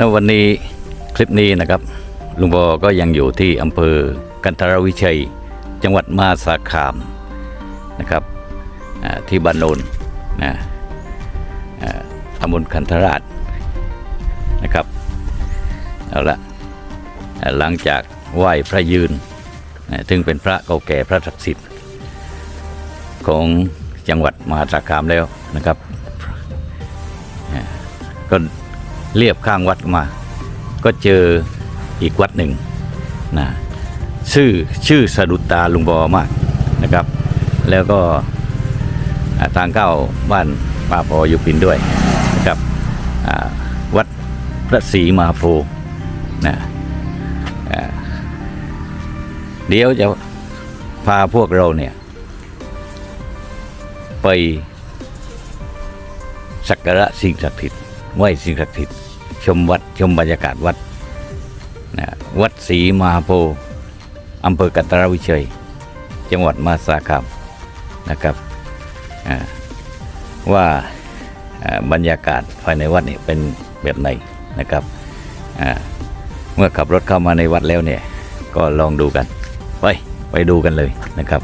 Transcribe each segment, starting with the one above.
สำหรับวันนี้คลิปนี้นะครับลุงบอก็ยังอยู่ที่อำเภอกันทรวิชัย จังหวัดมหาสารคามนะครับที่บ้านโนนนะอ่าตำบลคันธราชนะครับเอาละหลังจากไหว้พระยืนนะซึ่งเป็นพระเก่าแก่พระศักดิ์สิทธิ์ของจังหวัดมหาสารคามแล้วนะครับ ก็ เรียบข้างวัดมา ก็เจออีกวัดหนึ่งนะชื่อชื่อสะดุดตาลุงบอมากนะครับ แล้วก็ทางเข้าบ้านป่าพออยู่ปินด้วยนะครับวัดพระศรีมาโพนะเดี๋ยวจะพาพวกเราเนี่ย ไปสักการะสิ่งศักดิ์สิทธิ์ ไหว้สิ่งศักดิ์สิทธิ์ชมวัดชมบรรยากาศวัดนะวัดศรีมาโพธิ์อำเภอกัตรวิเชย จังหวัดมาสาคามนะครับว่าบรรยากาศภายในวัดเนี่ยเป็นแบบไหนนะครับเมื่อขับรถเข้ามาในวัดแล้วเนี่ยก็ลองดูกัน ไปไปดูกันเลยนะครับ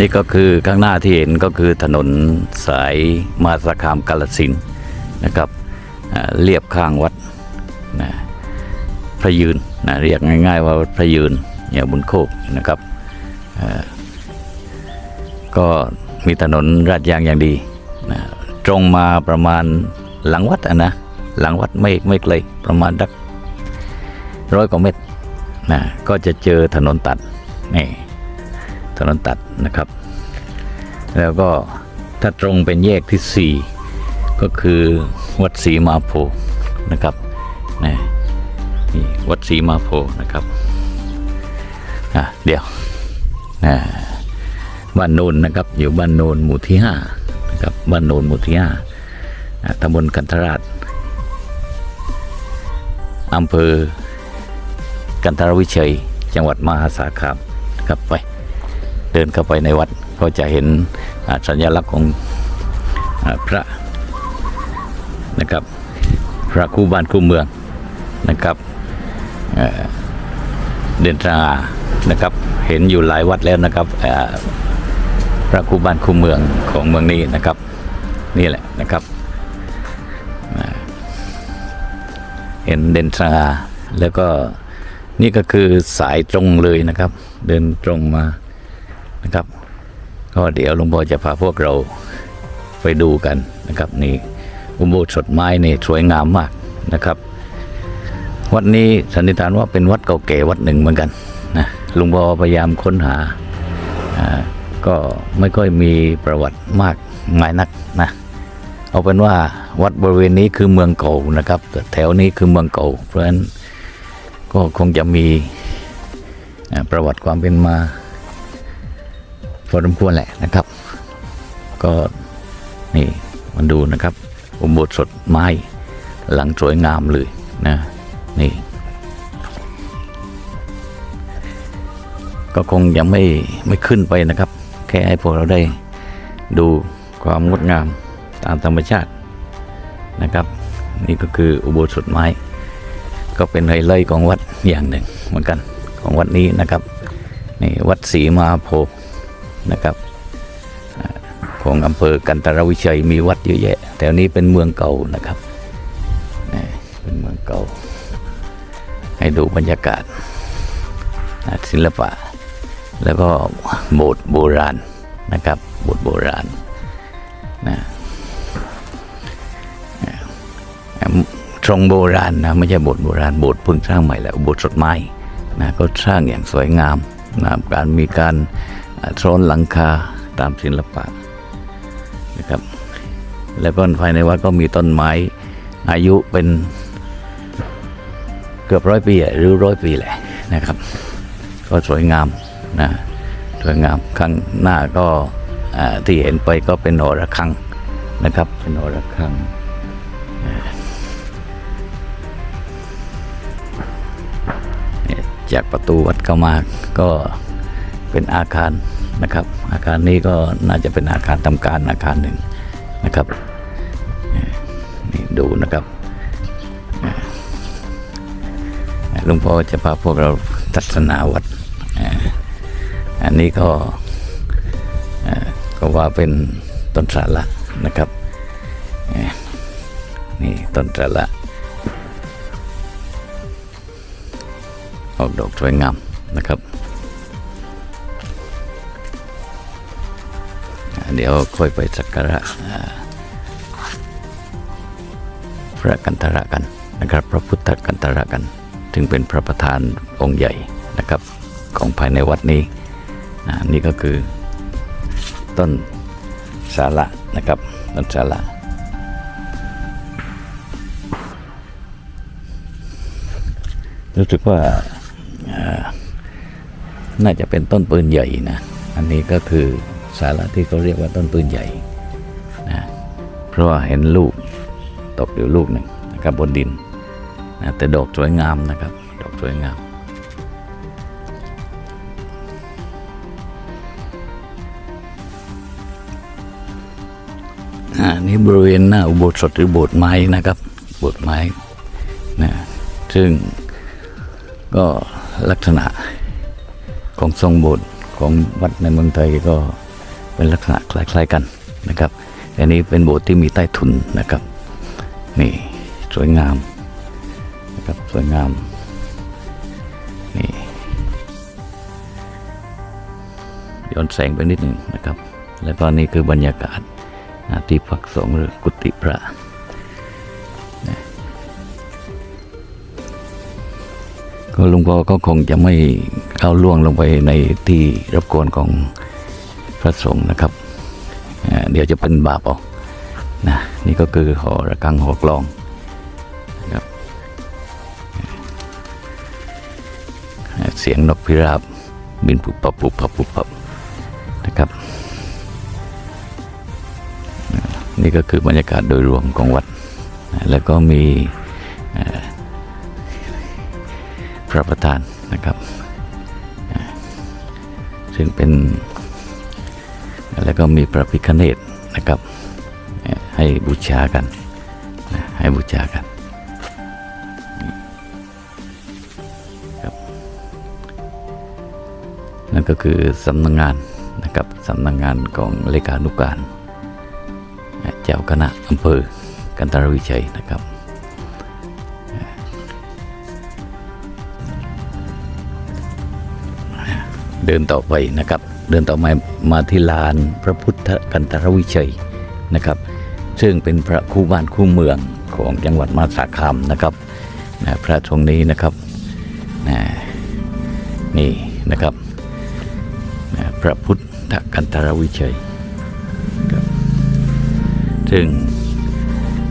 นี่ก็คือข้างหน้าที่เห็นก็คือถนนสายมาสคามกาลสินนะครับเรียบข้างวัดนะพระยืนนะเรียกง่าย ๆ ว่าพระยืนอย่าบุญโคกนะครับก็มีถนนราดยางอย่างดีนะตรงมาประมาณหลังวัดนะหลังวัดไม่ไม่ไกลประมาณดักร้อยกว่าเมตรนะก็จะเจอถนนตัดนี่ ถนนตัดนะครับ แล้วก็ถ้าตรงเป็นแยกที่ 4 ก็คือวัดศรีมาโพนะครับนี่นี่วัดศรีมาโพนะครับอะเดี๋ยวอ่าบ้านโนนนะครับอยู่บ้านโนนหมู่ที่5นะครับบ้านโนนหมู่ที่5อ่าตำบลกันทราชอำเภอกันทรวิเชยจังหวัดมหาสารคามนะครับไป เดินเข้าไปในวัดก็จะเห็นสัญลักษณ์ของอพระนะครับ พระคู่บ้านคู่เมืองนะครับเด่นสง่านะครับ เห็นอยู่หลายวัดแล้วนะครับพระคู่บ้านคู่เมืองของเมืองนี้นะครับ นี่แหละนะครับเห็นเด่นสง่าแล้วก็นี่ก็คือสายตรงเลยนะครับ เดินตรงมา นะครับ ก็เดี๋ยวหลวงพ่อจะพาพวกเราไปดูกันนะครับ นี่อุโบสถไม้นี่สวยงามมากนะครับ วัดนี้สันนิษฐานว่าเป็นวัดเก่าแก่วัดหนึ่งเหมือนกันนะหลุงพ่อพยายามค้นหาก็ไม่ค่อยมีประวัติมากมายนักนะเอาเป็นว่าวัดบริเวณนี้คือเมืองเก่านะครับแต่แถวนี้คือเมืองเก่าเพราะฉะนั้นก็คงจะมีประวัติความเป็นมา พอสมควรแหละนะครับ ก็นี่มันดูนะครับ อุโบสถไม้ หลังสวยงามเลยนะนี่ ก็คงยังไม่ไม่ขึ้นไปนะครับ แค่ให้พวกเราได้ดูความงดงามตามธรรมชาตินะครับ นี่ก็คืออุโบสถไม้ ก็เป็นไฮไลท์ของวัดอย่างหนึ่งเหมือนกันของวัดนี้นะครับนี่วัดศรีมาโพ นะครับของอำเภอกันตรวิชัยมีวัดเยอะแยะแถวนี้เป็นเมืองเก่านะครับเป็นเมืองเก่า ให้ดูบรรยากาศศิลปะ แล้วก็โบสถ์โบราณนะครับโบสถ์โบราณนะทรงโบราณนะไม่ใช่โบสถ์โบราณโบสถ์เพิ่งสร้างใหม่แล้วโบสถ์สดไม้นะก็สร้างอย่างสวยงามนะการมีการ อ่าโซนหลังคาตามศิลปะนะครับ แล้วก็ภายในวัดก็มีต้นไม้อายุเป็นเกือบร้อยปีหรือร้อยปีแหละนะครับ ก็สวยงามนะสวยงามข้างหน้าก็ที่เห็นไปก็เป็นหอระฆังนะครับ เป็นหอระฆังจากประตูวัดเข้ามาก็ เป็นอาคารนะครับ อาคารนี้ก็น่าจะเป็นอาคารทำการอาคารหนึ่งนะครับนี่ดูนะครับหลวงพ่อจะพาพวกเราทัศนาวัดอันนี้ก็ก็ว่าเป็นต้นสาระนะครับนี่ต้นสาระออกดอกสวยงามนะครับ เดี๋ยวค่อยไปสักการะพระกันตระกันนะครับ พระพุทธกันตระกัน ถึงเป็นพระประธานองค์ใหญ่นะครับ ของภายในวัดนี้นี่ก็คือต้นสาระนะครับต้นสาระรู้สึกว่าน่าจะเป็นต้นปืนใหญ่นะ อันนี้ก็คือ สาระที่เขาเรียกว่าต้นปืนใหญ่นะเพราะว่าเห็นลูกตกอยู่ลูกหนึ่งนะครับบนดินนะแต่ดอกสวยงามนะครับ ดอกสวยงามอ่านี่บริเวณหน้าอุโบสถหรือโบสถ์ไม้นะครับโบสถ์ไม้นะซึ่งก็ลักษณะของทรงโบสถ์ของวัดในเมืองไทยก็ เป็นลักษณะคล้ายๆกันนะครับ อันนี้เป็นโบสถ์ที่มีใต้ถุนนะครับ นี่สวยงามนะครับสวยงาม นี่ย้อนแสงไปนิดหนึ่งนะครับ แล้วก็นี่คือบรรยากาศนะที่พักสงฆ์หรือกุฏิพระก็หลุงพ่อก็คงจะไม่เข้าล่วงลงไปในที่รบกวนของ ระสงฆ์นะครับ เดี๋ยวจะเป็นบาปเอานะนี่ก็คือหอระฆังหอกลองนะครับเสียงนกพิราบบินปุบปับปุบปับปุบปับนะครับ นี่ก็คือบรรยากาศโดยรวมของวัด แล้วก็มีพระประธานนะครับ ซึ่งเป็น แล้วก็มีพระพิคเนตนะครับ ให้บูชากัน ให้บูชากันครับนั่นก็คือสำนักงงานนะครับสำนักงงานของเลขานุการ เจ้าคณะอำเภอกันตรวิชัยนะครับเดินต่อไปนะครับ เดินต่อมามาที่ลานพระพุทธกันตรวิชัยนะครับ ซึ่งเป็นพระคู่บ้านคู่เมืองของจังหวัดมาสาคามนะครับนะพระทรงนี้นะครับนะนี่นะครับนะพระพุทธกันตรวิชัยครับซึ่ง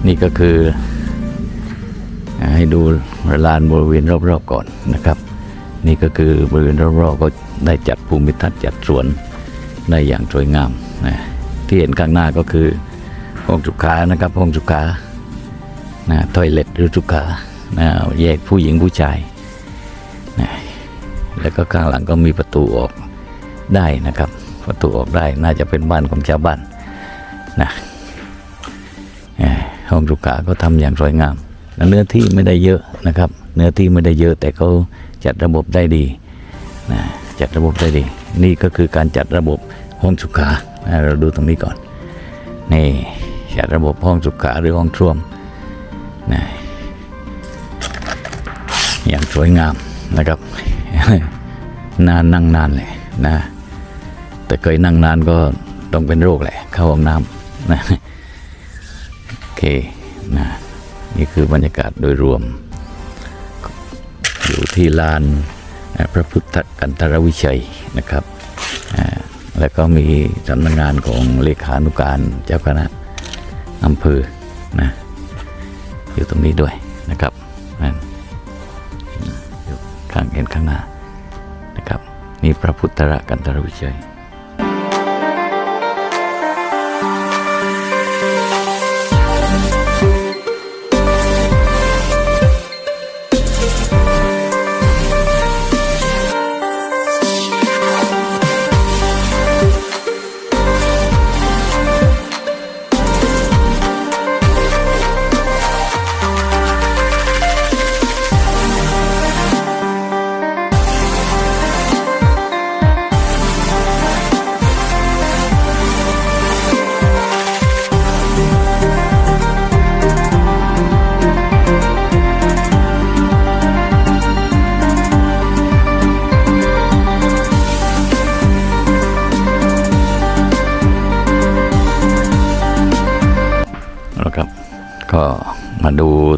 นี่ก็คือให้ดูลานบริเวณรอบๆก่อนนะครับ นี่ก็คือบริเวณรอบๆก็ ได้จัดภูมิทัศน์จัดสวนได้อย่างสวยงามนะที่เห็นข้างหน้าก็คือห้องสุขานะครับห้องสุขานะทอยเล็ตหรือสุขานะแยกผู้หญิงผู้ชายนะแล้วก็ข้างหลังก็มีประตูออกได้นะครับ ประตูออกได้น่าจะเป็นบ้านของชาวบ้านนะห้องสุขาก็ทำอย่างสวยงามเนื้อที่ไม่ได้เยอะนะครับ เนื้อที่ไม่ได้เยอะแต่เขาจัดระบบได้ดีนะ จัดระบบได้ดี นี่ก็คือการจัดระบบห้องสุขาเราดูตรงนี้ก่อนนี่จัดระบบห้องสุขาหรือห้องส้วมนะอย่างสวยงามนะครับนานนั่งนานเลยนะ แต่เคยนั่งนานก็ต้องเป็นโรคแหละ เข้าห้องน้ำนะโอเคนะนี่คือบรรยากาศโดยรวม อยู่ที่ลาน พระพุทธกันทรวิชัยนะครับ แล้วก็มีสำนักงานของเลขานุการเจ้าคณะอำเภอนะอยู่ตรงนี้ด้วยนะครับนั่นอยู่ข้างเห็นข้างหน้านะครับนี่พระพุทธกันทรวิชัย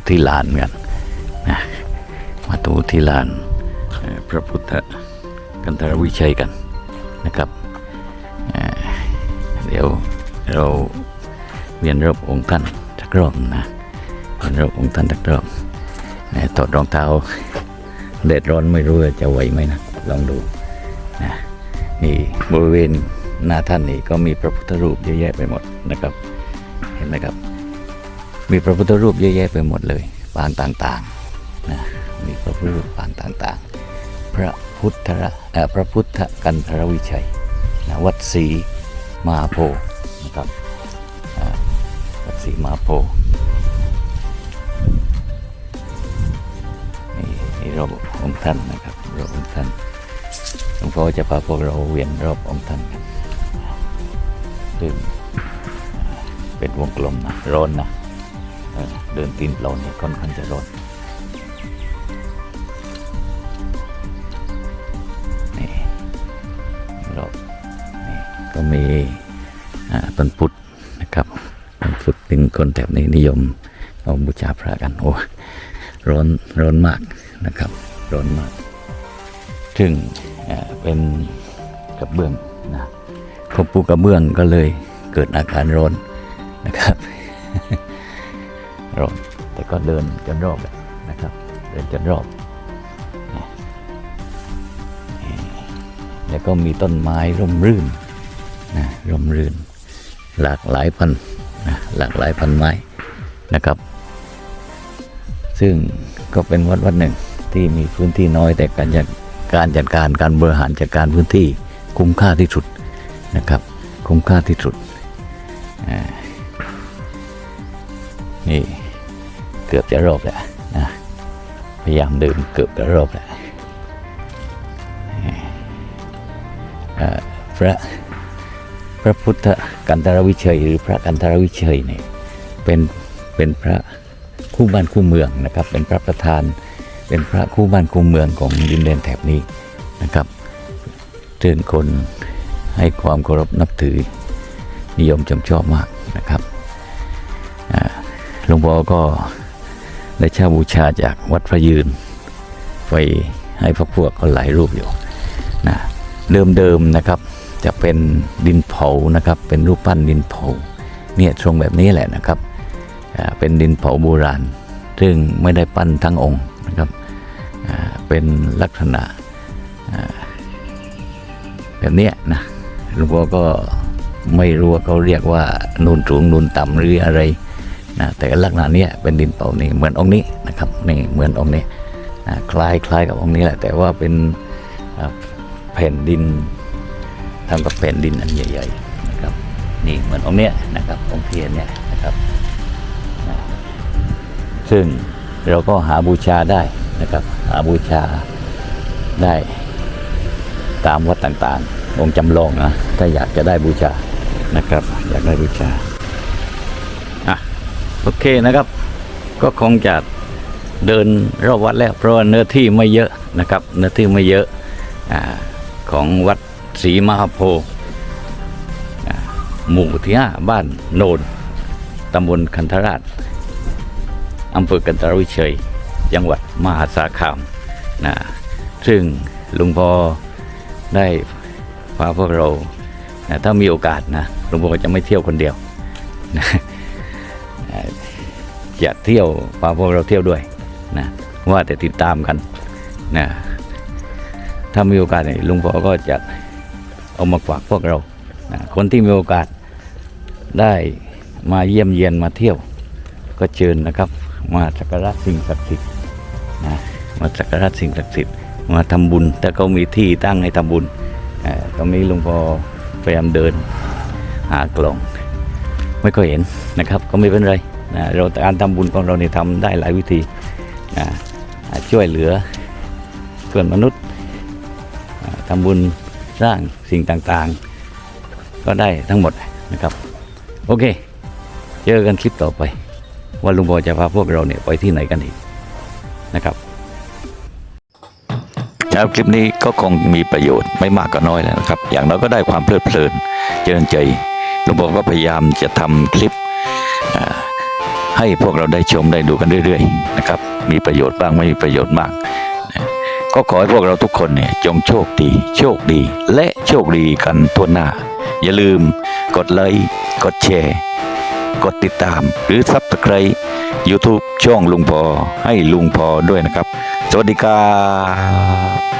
ที่ลานกันนะมาดูที่ลานพระพุทธกันธรวิชัยกันนะครับเดี๋ยวเราเวียนรอบองค์ท่านสักรอบนะเวียนรอบองค์ท่านสักรอบถอดรองเท้าแดดร้อนไม่รู้จะไหวไหมนะลองดูนะนี่บริเวณหน้าท่านนี่ก็มีพระพุทธรูปเยอะแยะไปหมดนะครับ เห็นไหมครับ มีพระพุทธรูปเยอะแยะไปหมดเลยปางต่างๆนะมีพระพุทธรูปปางต่างๆ พระพุทธะพระพุทธกันธรวิชัยนะวัดศรีมาโพนะครับวัดศรีมาโพธิ์นี่นี่รอบองค์ท่านนะครับรอบองค์ท่านหลวงพ่อจะพาพวกเราเวียนรอบองค์ท่านกันซึ่งเป็นวงกลมนะร้อนนะ เดินตีนเปล่าเนี่ยค่อนข้างจะร้อนนี่รอบนี่ก็มีต้นพุทธนะครับต้นพุทธถึงคนแถบนี้นิยมเอาบูชาพระกันโอ้ร้อนร้อนมากนะครับ ร้อนมาก ซึ่งเอ่อเป็นกระเบื้องนะพอปูกระเบื้องก็เลยเกิดอาการร้อนนะครับ รอบแต่ก็เดินจนรอบแหละนะครับ เดินจนรอบ แล้วก็มีต้นไม้ร่มรื่นนะร่มรื่น หลากหลายพันนะหลากหลายพันไม้นะครับ ซึ่งก็เป็นวัดวัดหนึ่งที่มีพื้นที่น้อยแต่การจัดการจัดการการบริหารจัดการพื้นที่คุ้มค่าที่สุดนะครับ คุ้มค่าที่สุดนี่ เกือบจะรอบแล้วนะพยายามเดินเกือบจะรอบแล้วพระพระพุทธกันตรวิเชยหรือพระกันตรวิเชยเนี่ยเป็นเป็นพระคู่บ้านคู่เมืองนะครับ เป็นพระประธานเป็นพระคู่บ้านคู่เมืองของดินแดนแถบนี้นะครับซึ่งคนให้ความเคารพนับถือนิยมชมชอบมากนะครับหลวงพ่อก็ ได้เช่าบูชาจากวัดพระยืน ไปให้พระพวกก็หลายรูปอยู่นะเดิมๆนะครับจะเป็นดินเผานะครับ เป็นรูปปั้นดินเผาเนี่ยทรงแบบนี้แหละนะครับเป็นดินเผาโบราณ ซึ่งไม่ได้ปั้นทั้งองค์นะครับเป็นลักษณะแบบนี้นะหลวงพ่อก็ไม่รู้ว่าเขาเรียกว่านูนสูงนูนต่ำหรืออะไร นะแต่ลักษณะเนี้ยเป็นดินเผานี่เหมือนองค์นี้นะครับนี่เหมือนองค์นี้นะคล้ายคล้ายกับองค์นี้แหละแต่ว่าเป็นแผ่นดินทำกับแผ่นดินอันใหญ่ๆนะครับนี่เหมือนองค์เนี้ยนะครับองค์เทียนเนี่ยนะครับนะซึ่งเราก็หาบูชาได้นะครับหาบูชาได้ตามวัดต่างๆ องค์จำลองนะถ้าอยากจะได้บูชานะครับ อยากได้บูชา โอเคนะครับ ก็คงจะเดินรอบวัดแล้ว เพราะว่าเนื้อที่ไม่เยอะนะครับ เนื้อที่ไม่เยอะอของวัดศรีมหาโพธิ์หมู่ที่ห้าบ้านโนนตำบลคันธราชอำเภอกันตรวิเชยจังหวัดมหาสารคามนะซึ่งหลุงพ่อได้พาพวกเรานะถ้ามีโอกาสนะหลุงพ่อจะไม่เที่ยวคนเดียว จะเที่ยวพาพวกเราเที่ยวด้วยนะว่าแต่ติดตามกันนะถ้ามีโอกาสเนี่ยลุงพอก็จะเอามาฝากพวกเรานะคนที่มีโอกาสได้มาเยี่ยมเยียนมาเที่ยว ก็เชิญนะครับ มาสักการะสิ่งศักดิ์สิทธิ์นะมาสักการะสิ่งศักดิ์สิทธิ์มาทำบุญแต่ก็มีที่ตั้งให้ทำบุญเอ่ตรงนี้ลุงพ่อพยายามเดินหากล่อง ไม่ค่อยเห็นนะครับ ก็ไม่เป็นไร เราการทำบุญของเราเนี่ยทำได้หลายวิธีช่วยเหลือเพื่อนมนุษย์อ่าทำบุญสร้างสิ่งต่างๆ ก็ได้ทั้งหมดนะครับ โอเค เจอกันคลิปต่อไป ว่าลุงบอจะพาพวกเราเนี่ยไปที่ไหนกันอีกนะครับแล้วคลิปนี้ก็คงมีประโยชน์ไม่มากก็น้อยแล้วนะครับ อย่างน้อยก็ได้ความเพลิดเพลินเจริญใจหลวงพ่อก็พยายามจะทำคลิป ให้พวกเราได้ชมได้ดูกันเรื่อยๆนะครับมีประโยชน์บ้างไม่มีประโยชน์บ้างนะก็ขอให้พวกเราทุกคนเนี่ยจงโชคดี โชคดี และโชคดีกันทั่วหน้า อย่าลืมกดไลค์กดแชร์กดติดตาม หรือ Subscribe YouTube ช่องลุงพอให้ลุงพอด้วยนะครับ สวัสดีครับ